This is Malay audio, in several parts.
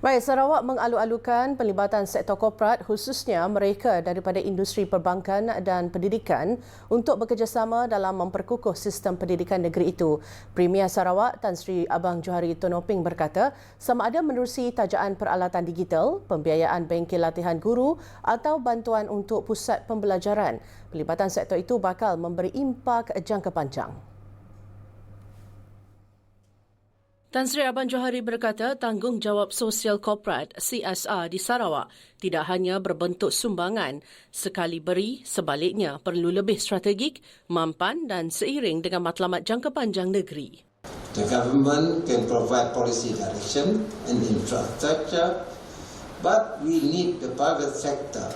Baik, Sarawak mengalu-alukan pelibatan sektor korporat khususnya mereka daripada industri perbankan dan pendidikan untuk bekerjasama dalam memperkukuh sistem pendidikan negeri itu. Premier Sarawak Tan Sri Abang Johari Tonoping berkata, sama ada menerusi tajaan peralatan digital, pembiayaan bengkel latihan guru atau bantuan untuk pusat pembelajaran, pelibatan sektor itu bakal memberi impak jangka panjang. Tan Sri Aban Johari berkata tanggungjawab sosial korporat CSR di Sarawak tidak hanya berbentuk sumbangan, sekali beri sebaliknya perlu lebih strategik, mampan dan seiring dengan matlamat jangka panjang negeri. The government can provide policy direction and infrastructure, but we need the private sector,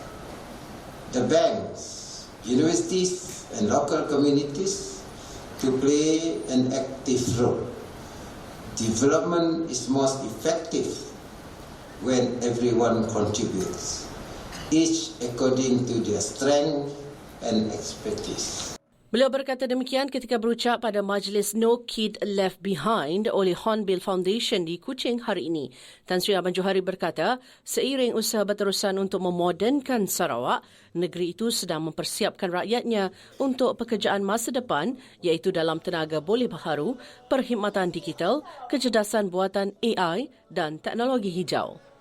the banks, universities and local communities to play an active role development is most effective when everyone contributes, each according to their strength and expertise. Beliau berkata demikian ketika berucap pada majlis No Kid Left Behind oleh Hornbill Foundation di Kuching hari ini. Tan Sri Abang Johari berkata, seiring usaha berterusan untuk memodernkan Sarawak, negeri itu sedang mempersiapkan rakyatnya untuk pekerjaan masa depan iaitu dalam tenaga boleh baharu, perkhidmatan digital, kecerdasan buatan AI dan teknologi hijau.